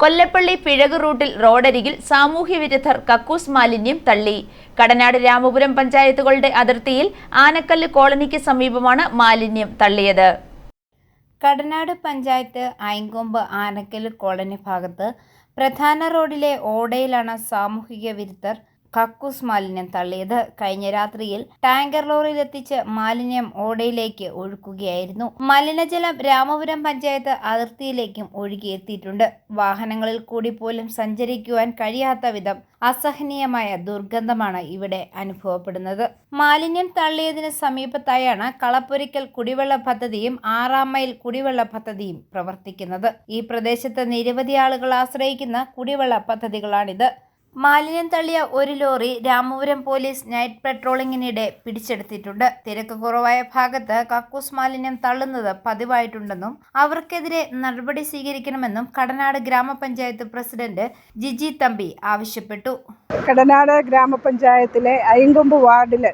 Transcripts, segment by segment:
കൊല്ലപ്പള്ളി പിഴക് റൂട്ടിൽ റോഡരികിൽ സാമൂഹ്യ വിരുദ്ധർ കക്കൂസ് മാലിന്യം തള്ളി. കടനാട് രാമപുരം പഞ്ചായത്തുകളുടെ അതിർത്തിയിൽ ആനക്കല്ല് കോളനിക്ക് സമീപമാണ് മാലിന്യം തള്ളിയത്. കടനാട് പഞ്ചായത്ത് അയങ്കൊമ്പ് ആനക്കല്ല് കോളനി ഭാഗത്ത് പ്രധാന റോഡിലെ ഓടയിലാണ് സാമൂഹിക വിരുദ്ധർ കക്കൂസ് മാലിന്യം തള്ളിയത്. കഴിഞ്ഞ രാത്രിയിൽ ടാങ്കർ ലോറിയിൽ എത്തിച്ച് മാലിന്യം ഓടയിലേക്ക് ഒഴുക്കുകയായിരുന്നു. മലിനജലം രാമപുരം പഞ്ചായത്ത് അതിർത്തിയിലേക്കും ഒഴുകിയെത്തിയിട്ടുണ്ട്. വാഹനങ്ങളിൽ കൂടി പോലും സഞ്ചരിക്കുവാൻ കഴിയാത്ത വിധം അസഹനീയമായ ദുർഗന്ധമാണ് ഇവിടെ അനുഭവപ്പെടുന്നത്. മാലിന്യം തള്ളിയതിന് സമീപത്തായാണ് കളപ്പൊരിക്കൽ കുടിവെള്ള പദ്ധതിയും ആറാം മൈൽ കുടിവെള്ള പദ്ധതിയും പ്രവർത്തിക്കുന്നത്. ഈ പ്രദേശത്ത് നിരവധി ആളുകൾ ആശ്രയിക്കുന്ന കുടിവെള്ള പദ്ധതികളാണിത്. മാലിന്യം തള്ളിയ ഒരു ലോറി രാമപുരം പോലീസ് നൈറ്റ് പെട്രോളിങ്ങിനിടെ പിടിച്ചെടുത്തിട്ടുണ്ട്. തിരക്ക് കുറവായ ഭാഗത്ത് കക്കൂസ് മാലിന്യം തള്ളുന്നത് പതിവായിട്ടുണ്ടെന്നും അവർക്കെതിരെ നടപടി സ്വീകരിക്കണമെന്നും കടനാട് ഗ്രാമപഞ്ചായത്ത് പ്രസിഡന്റ് ജിജി തമ്പി ആവശ്യപ്പെട്ടു. കടനാട് ഗ്രാമപഞ്ചായത്തിലെ അയങ്കൊമ്പ് വാർഡിൽ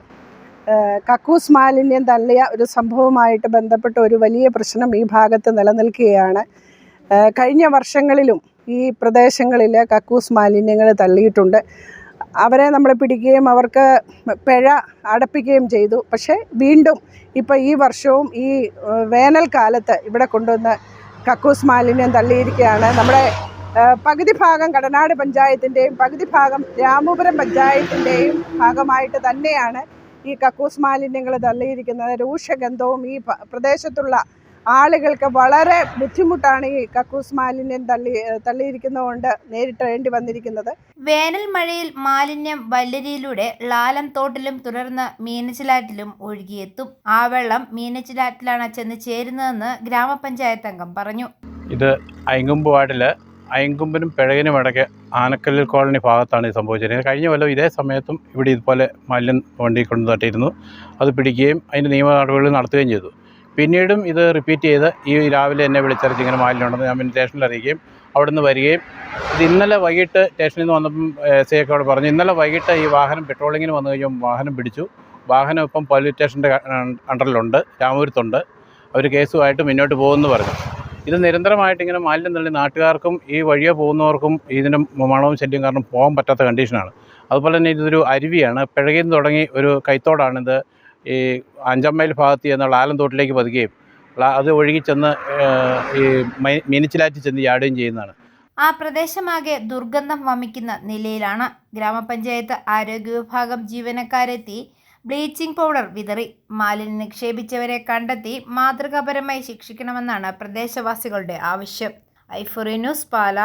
കക്കൂസ് മാലിന്യം തള്ളിയ ഒരു സംഭവമായിട്ട് ബന്ധപ്പെട്ട ഒരു വലിയ പ്രശ്നം ഈ ഭാഗത്ത് നിലനിൽക്കുകയാണ്. കഴിഞ്ഞ വർഷങ്ങളിലും ഈ പ്രദേശങ്ങളിൽ കക്കൂസ് മാലിന്യങ്ങൾ തള്ളിയിട്ടുണ്ട്. അവരെ നമ്മൾ പിടിക്കുകയും അവർക്ക് പിഴ അടപ്പിക്കുകയും ചെയ്തു. പക്ഷേ വീണ്ടും ഇപ്പോൾ ഈ വർഷവും ഈ വേനൽക്കാലത്ത് ഇവിടെ കൊണ്ടുവന്ന് കക്കൂസ് മാലിന്യം തള്ളിയിരിക്കുകയാണ്. നമ്മുടെ പകുതി ഭാഗം കടനാട് പഞ്ചായത്തിന്റെയും പകുതി ഭാഗം രാമപുരം പഞ്ചായത്തിന്റെയും ഭാഗമായിട്ട് തന്നെയാണ് ഈ കക്കൂസ് മാലിന്യങ്ങൾ തള്ളിയിരിക്കുന്നത്. രൂക്ഷഗന്ധവും ഈ പ്രദേശത്തുള്ള ആളുകൾക്ക് വളരെ ബുദ്ധിമുട്ടാണ് ഈ കക്കൂസ് മാലിന്യം തള്ളി തള്ളിയിരിക്കുന്നതുകൊണ്ട് നേരിട്ടേണ്ടി വന്നിരിക്കുന്നത്. വേനൽ മഴയിൽ മാലിന്യം വല്ലരിയിലൂടെ ലാലം തോട്ടിലും തുടർന്ന് മീനച്ചിലാറ്റിലും ഒഴുകിയെത്തും. ആ വെള്ളം മീനച്ചിലാറ്റിലാണ് ചെന്ന് ചേരുന്നതെന്ന് ഗ്രാമപഞ്ചായത്ത് അംഗം പറഞ്ഞു. ഇത് അയങ്കുമ്പ് വാർഡിൽ അയങ്കുമ്പിനും പിഴകിനും ഇടയ്ക്ക് ആനക്കല്ലിൽ കോളനി ഭാഗത്താണ് ഇത് സംഭവിച്ചിരുന്നത് കഴിഞ്ഞ കൊല്ലം ഇതേ സമയത്തും ഇവിടെ ഇതുപോലെ മാലിന്യം വണ്ടി കൊണ്ടു തട്ടിയിരുന്നു. അത് പിടിക്കുകയും അതിന്റെ നിയമ നടപടികൾ നടത്തുകയും ചെയ്തു. പിന്നീടും ഇത് റിപ്പീറ്റ് ചെയ്ത് ഈ രാവിലെ എന്നെ വിളിച്ചറിച്ച് ഇങ്ങനെ മാലിന്യം ഉണ്ടെന്ന് ഞാൻ പിന്നെ സ്റ്റേഷനിൽ അറിയിക്കുകയും അവിടെ നിന്ന് വരികയും ഇത് ഇന്നലെ വൈകിട്ട് സ്റ്റേഷനിൽ നിന്ന് വന്നപ്പം എസ് ഐ പറഞ്ഞു ഇന്നലെ വൈകിട്ട് ഈ വാഹനം പെട്രോളിങ്ങിന് വന്നു കഴിഞ്ഞാൽ വാഹനം പിടിച്ചു. വാഹനം ഇപ്പം പോലീസ് സ്റ്റേഷന്റെ അണ്ടറിലുണ്ട് രാമപുരത്തുണ്ട്. അവർ കേസുമായിട്ട് മുന്നോട്ട് പോകുമെന്ന് പറഞ്ഞു. ഇത് നിരന്തരമായിട്ട് ഇങ്ങനെ മാലിന്യം തള്ളി നാട്ടുകാർക്കും ഈ വഴിയെ പോകുന്നവർക്കും ഇതിന്റെ മണവും ശല്യം കാരണം പോകാൻ പറ്റാത്ത കണ്ടീഷനാണ് അതുപോലെ തന്നെ ഇതൊരു അരുവിയാണ്. പിഴകിൽ തുടങ്ങി ഒരു കൈത്തോടാണിത്. ഈ അഞ്ചാം മൈൽ ഭാഗത്ത് ചെന്നുള്ള ആലന്തോട്ടിലേക്ക് പതുക്കുകയും അത് ഒഴുകി ചെന്ന് ഈ മീനച്ചിലാറ്റി ചെന്ന് ചാടുകയും ചെയ്യുന്നതാണ്. ആ പ്രദേശമാകെ ദുർഗന്ധം വമിക്കുന്ന നിലയിലാണ് ഗ്രാമപഞ്ചായത്ത് ആരോഗ്യ വിഭാഗം ജീവനക്കാരെത്തി. ബ്ലീച്ചിംഗ് പൗഡർ വിതറി മാലിന്യം നിക്ഷേപിച്ചവരെ കണ്ടെത്തി മാതൃകാപരമായി ശിക്ഷിക്കണമെന്നാണ് പ്രദേശവാസികളുടെ ആവശ്യം. ഐഫുറി ന്യൂസ് പാല.